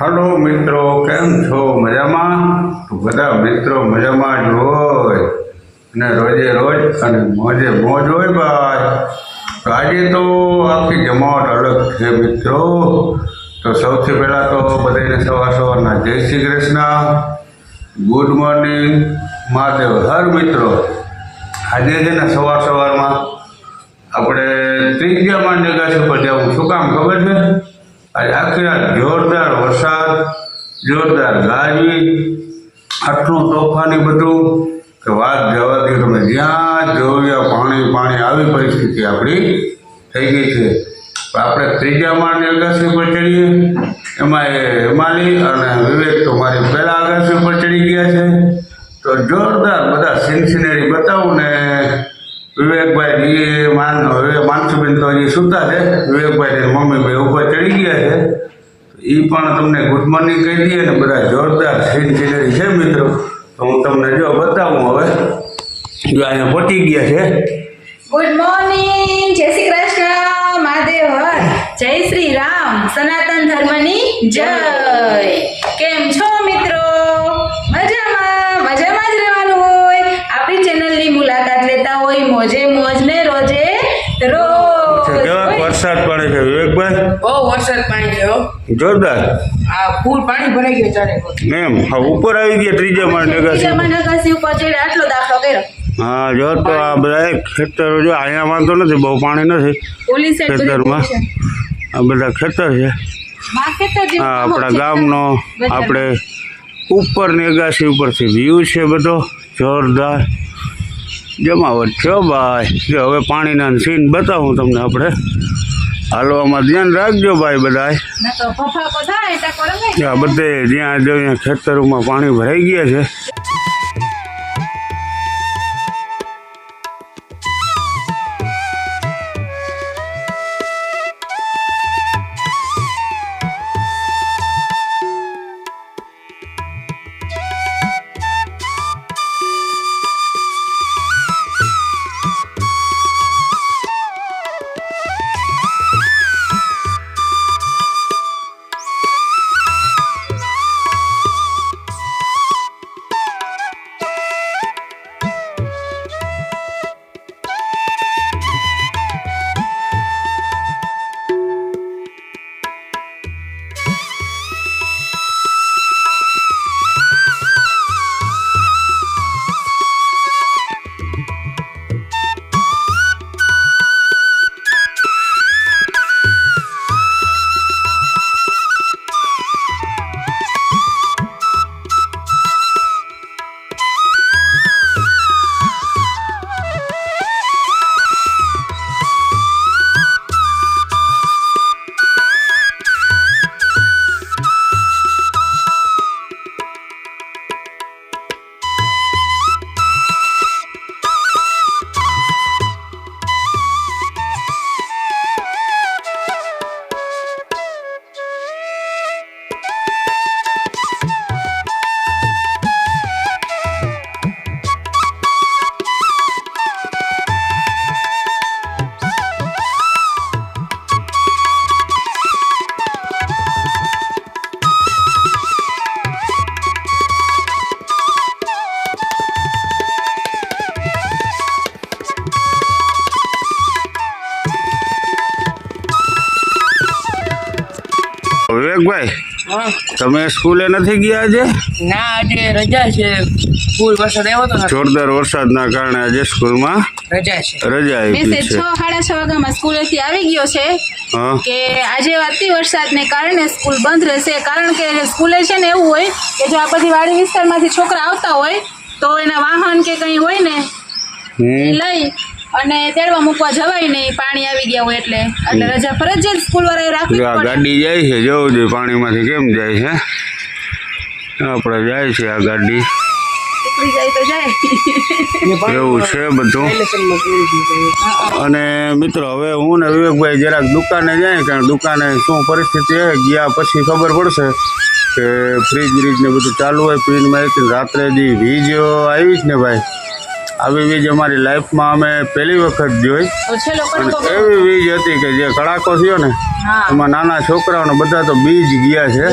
Hello મિત્રો, કેમ છો? મજામાં? બધા મિત્રો મજામાં જ હોય. અને રોજે રોજ અને મોજે મોજ હોય ભાઈ તો આજે તો આખી જમાવટ અલગ છે મિત્રો. તો સૌથી પહેલાં તો બધાને સવાર સવારના જય Shri Krishna. Good morning, Mahadev. હર મિત્રો, આજે છે ને સવાર સવારમાં આપણે ત્રીજા માંડે જગ્યા ઉપર જવું. શું કામ ખબર છે? આજે આખી રાત જોરદાર વરસાદ, જોરદાર ગાજવી આટલું તોફાની બધું કે વાત જવાથી તમે જ્યાં જોયા પાણી પાણી આવી પરિસ્થિતિ આપણી થઈ ગઈ છે. આપણે ત્રીજા માળની અગાસી ઉપર ચડીએ. એમાં એ હિમાલી અને વિવેક તો મારી પહેલાં અગાસી ઉપર ચડી ગયા છે. તો જોરદાર બધા સિનસિનેરી બતાવું ને વિવેકભાઈ, એ માન, હવે માનસુબેન તો હજી સુતા છે. વિવેકભાઈ મમ્મી ભાઈ ઉપર ચડી ગયા છે. એ પણ તમને ગુડ મોર્નિંગ કહી દઈએ ને, બધા જોરદાર સીન સિનરી છે મિત્રો. તો હું તમને જો બતાવું હવે, જો અહીંયા પહોંચી ગયા છે. ગુડ મોર્નિંગ જય શ્રી કૃષ્ણ, મહાદેવ જય શ્રી રામ, સનાતન ધર્મની જય. કેમ છો જોરદાર. આ ફૂલ પાણી ભરાઈ ગયું ચારે એમ હા ઉપર આવી ગયા ત્રીજા માળ નગાસી નગાસી ઉપર ચડે આટલો દાખલો કર્યો. હા જો તો આ બધા ખેતરો જો અહીંયા વાંધો નથી બહુ પાણી નથી ખેતરમાં. આ બધા ખેતર છે. હા આ આપણા ગામનો આપણે ઉપર નેગાસી ઉપરથી વ્યૂ છે બધો. જોરદાર. જમાવટ છો ભાઈ. જો હવે પાણીના સીન બતાવું તમને આપણે. હાલવામાં ધ્યાન રાખજો ભાઈ આ બધે જ્યાં જો ખેતરોમાં પાણી ભરાઈ ગયા છે. તમે સ્કૂલે નથી ગયા આજે? ના આજે રજા છે. સ્કૂલ વરસાદ આવ્યો હતો જોરદાર વરસાદના કારણે આજે સ્કૂલમાં રજા છે. રજા આવી મેસેજ છ. છે સાડા છ વાગ્યામાં સ્કૂલેથી આવી ગયો છે કે આજે અતિ વરસાદને કારણે સ્કૂલ બંધ રહેશે. કારણ કે સ્કૂલે છે ને એવું હોય કે જો આ બધી વાડી વિસ્તારમાંથી છોકરા આવતા હોય તો એના વાહન કે કંઈ હોય ને લઈ અને તેડવા મૂકવા જવાય નહીં પાણી આવી ગયા હોય એટલે. એટલે રજા ફરજિયાત સ્કૂલ વાળાએ રાખવી આ ગાડી જાય છે જવું જોઈએ પાણીમાંથી કેમ જાય છે? આપણે જાય છે આ ગાડી. નીકળી જાય તો જાય. એવું છે બધું. અને મિત્રો હવે હું ને વિવેકભાઈ જરાક દુકાને જાય કારણ દુકાને શું પરિસ્થિતિ છે ગયા પછી ખબર પડશે કે ફ્રીજ બ્રીજ ને બધું ચાલુ હોય પીન માહિતી રાત્રે જે વીજ આવી જ ને ભાઈ. આવી વીજ અમારી લાઈફમાં અમે પહેલી વખત જોઈ. અને એવી વીજ હતી કે જે કડાકો થયો ને એમાં નાના છોકરાઓને બધા તો બીજ ગયા છે.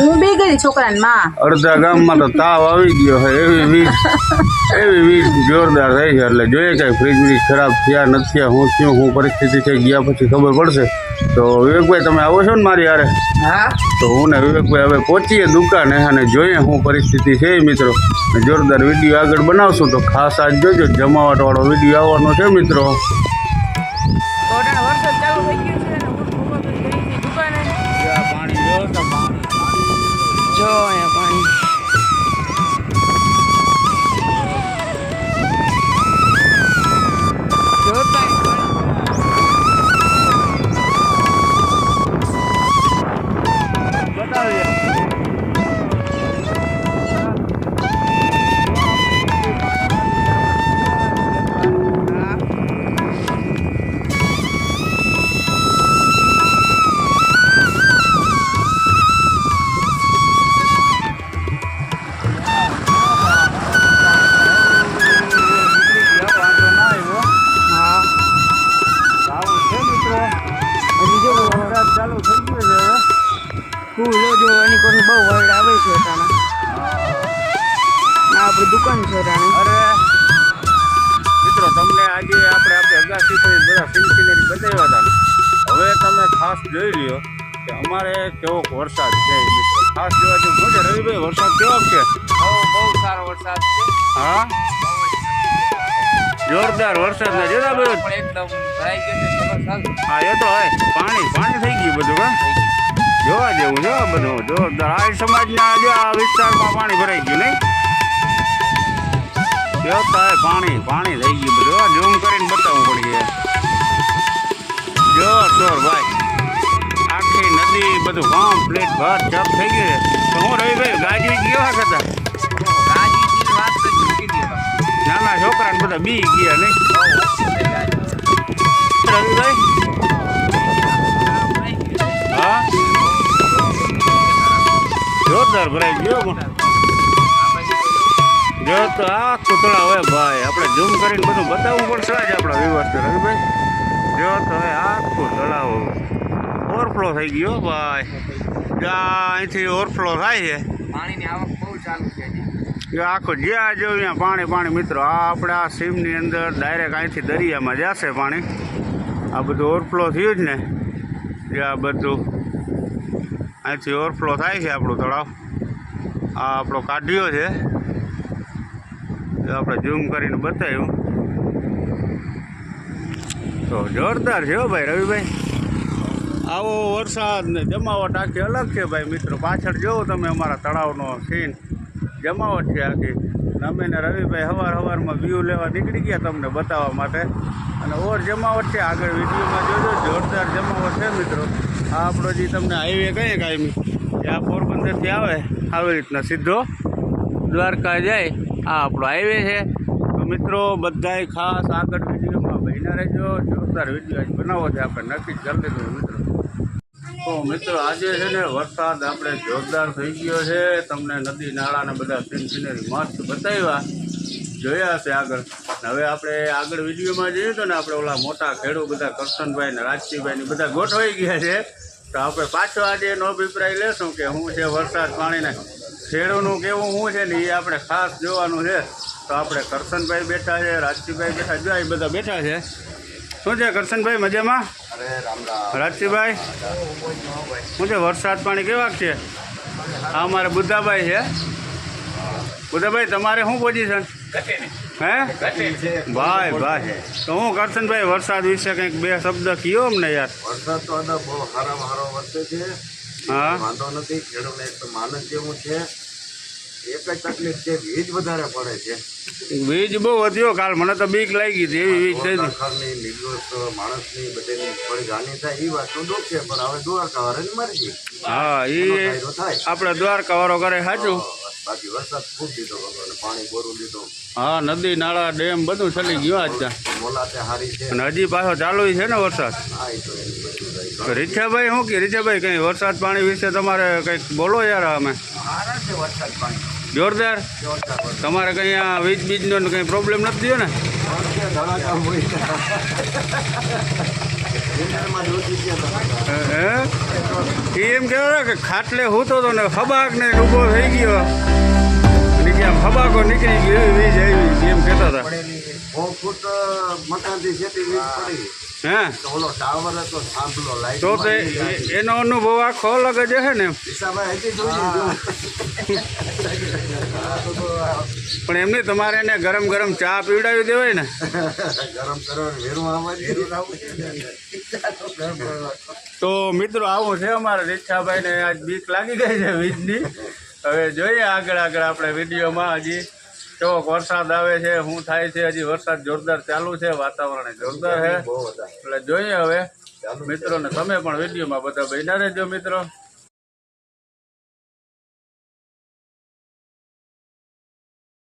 અડધા ગામમાં તો તાવ આવી ગયો હોય એવી વીજ એવી વીજ જોરદાર થઈ છે. એટલે જોઈએ કે ફ્રીજ બ્રીજ ખરાબ થયા નથી હું થયું હું પરિસ્થિતિ થઈ ગયા પછી ખબર પડશે. તો વિવેકભાઈ તમે આવો છો ને મારી હારે? તો હું ને વિવેકભાઈ હવે પહોંચીએ દુકાને અને જોઈએ હું પરિસ્થિતિ છે મિત્રો. જોરદાર વીડિયો આગળ બનાવશું તો ખાસ આજ જોજો. જમાવટવાળો વીડિયો આવવાનો છે મિત્રો. અટાણે વરસાદ ચાલુ છે અટાણે અરે મિત્રો તમને આજે આપણે આપણે અગાસી પર બધા સિનસિનરી બતાવ્યા હતા હવે તમે ખાસ જોઈ લ્યો કે અમારે કેવો વરસાદ છે મિત્રો. ખાસ જોવા જેવું છે રવિભાઈ વરસાદ કેવો છે? બહુ બહુ સારો વરસાદ છે. હા? જોરદાર વરસાદ ને જોતા બધું? પણ એકદમ ભરાઈ ગયું છે હા એ તો હોય. પાણી પાણી થઈ ગયું બધું હા? જોવા જેવું જો બધું. જોરદાર. આ સમાજના જો આ વિસ્તારમાં પાણી ભરાઈ ગયું નહીં? જોતા હોય પાણી પાણી થઈ ગયું બધું. હા, ઝૂમ કરીને બતાવવું પડી જો ચોર ભાઈ. આખી નદી, બધું કમ્પ્લીટ ભર ચપ થઈ ગયું છે. તો હું રવિભાઈ ગાજવી ગયો હતા ગાજીની વાત તો ચૂકી દીધો નાના છોકરાને બધા બી ગયા નહીં. રવિભાઈ હા? જોરદાર ભરાઈ ગયો પણ જો તો આખું તળાવ હોય ભાઈ. આપણે ઝૂમ કરીને બધું બતાવવું પડશે આજે આપણા વિવર્તે રવિભાઈ જો તો હવે આખું તળાવ ઓવરફ્લો થઈ ગયો ભાઈ. જ્યાં અહીંથી ઓવરફ્લો થાય છે. પાણીની આવક બહુ ચાલુ છે હજી. આખું જ્યાં જો ત્યાં પાણી પાણી. મિત્રો આ આપણે આ સીમની અંદર ડાયરેક્ટ અહીંથી દરિયામાં જશે પાણી. આ બધું ઓવરફ્લો થયું જ ને. જે આ બધું અહીંથી ઓવરફ્લો થાય છે આપણું તળાવ. આ આપણો કાઢ્યો છે. આપણે ઝૂમ કરીને બતાવ્યું. તો જોરદાર છે ભાઈ, રવિભાઈ. આવો વરસાદ ને જમાવટ આખી અલગ છે ભાઈ મિત્રો. પાછળ જોવો તમે અમારા તળાવનો સીન જમાવટ છે આખી. અમે ને રવિભાઈ હવાર હવારમાં વ્યૂ લેવા નીકળી ગયા તમને બતાવવા માટે. અને ઓર જમાવટ છે. આગળ વિડીયોમાં જોજો. જોરદાર જમાવટ છે મિત્રો. આ આપણો જે તમને હાઈવે કહીએ કાયમી આ પોરબંદરથી આવે. આવી રીતના સીધો દ્વારકા જાય. આ આપણો હાઈવે છે. તો મિત્રો, બધાય ખાસ આગળ વિડીયોમાં બહેના રહેજો. જોરદાર વીડિયો આજ બનાવો છે આપણે. નક્કી જ કરી લીધું મિત્રો. તો મિત્રો, આજે છે ને વરસાદ આપણે જોરદાર થઈ ગયો છે. તમને નદી, નાળા ને બધા સીન સિનરી મસ્ત બતાવ્યા. જોયા હશે આગળ. હવે આપણે આગળ વિડીયોમાં જોઈએ તો ને આપણે ઓલા મોટા ખેડૂત બધા કરશનભાઈ ને રાજસીભાઈ ને બધા ગોઠવાઈ ગયા છે. તો આપણે પાછો આજે એનો અભિપ્રાય લેશું કે શું છે વરસાદ પાણીને ખેડૂતનું કેવું શું છે ને એ આપણે ખાસ જોવાનું છે. તો આપણે કરશનભાઈ બેઠા છે રાજસીભાઈ બેઠા જો એ બધા બેઠા છે. શું છે કરશનભાઈ મજામાં? રાજસીભાઈ શું છે વરસાદ પાણી કેવાક છે? આ અમારે બુદ્ધાભાઈ છે. બુદ્ધાભાઈ તમારે શું પોઝિશન હે? ભાઈ ભાઈ. તો હું કરશનભાઈ વરસાદ વિશે કંઈક બે શબ્દ કયો અમને યાર? વરસાદ તો બહુ સારા સારો વર્ષે છે. વાંધો નથી ખેડૂતને એક તો માનસ જેવું છે. એક જ તકલીફ છે વીજ વધારે પડે છે. વીજ બહુ વધ્યો કાલ મને તો બીક લાગી હતી એવી વીજ થઈ સરકારની નિર્દોષ માણસની બધાની થોડી જાણી થાય એ વાતનું દુઃખ છે પણ હવે દ્વારકા વાળાની મરજી હા એ થાય. આપણે દ્વારકા વાળો કરે સાચું બાકી વરસાદ ખૂબ દીધો ભગવાને પાણી બોરું દીધું હા નદી નાળા ડેમ બધું ચલી ગયું આજ ત્યાં. અને હજી પાછો ચાલુ છે ને વરસાદ? આ ઈ તો એની બધું રહી તો રીછાભાઈ શું કે? રીછાભાઈ કંઈ વરસાદ પાણી વિશે તમારે કંઈક બોલો યાર અમે. જોરદાર? તમારે કંઈ આ વીજ બીજનો કંઈ પ્રોબ્લેમ નથી થયો ને? એમ કહેવાય કે ખાટલે હું તો ને ખબાક ને ઊભો થઈ ગયો. ખબાકો નીકળી ગયો એવી વીજ આવી એમ કહેતા હતા. ફૂટ મકાનથી છેટી વીજ પડી. હે? તો ઓલો ટાવર હતો થાંભલો લાઈટ તો એનો અનુભવ આખો અલગ જ હે ને એમ. પણ એમને તમારે એને ગરમ ગરમ ચા પીવડાવી દેવાય ને. ગરમ કરવા વેરું આવવા તો મિત્રો આવું છે અમારે રીક્ષાભાઈને આજ બીક લાગી ગઈ છે વીજની. હવે જોઈએ આગળ આગળ આપણે વિડીયોમાં હજી કેવો વરસાદ આવે છે શું થાય છે હજી વરસાદ જોરદાર ચાલુ છે વાતાવરણ જોરદાર છે. એટલે જોઈએ હવે. મિત્રોને તમે પણ વિડીયોમાં બધા બન્યા રહેજો મિત્રો.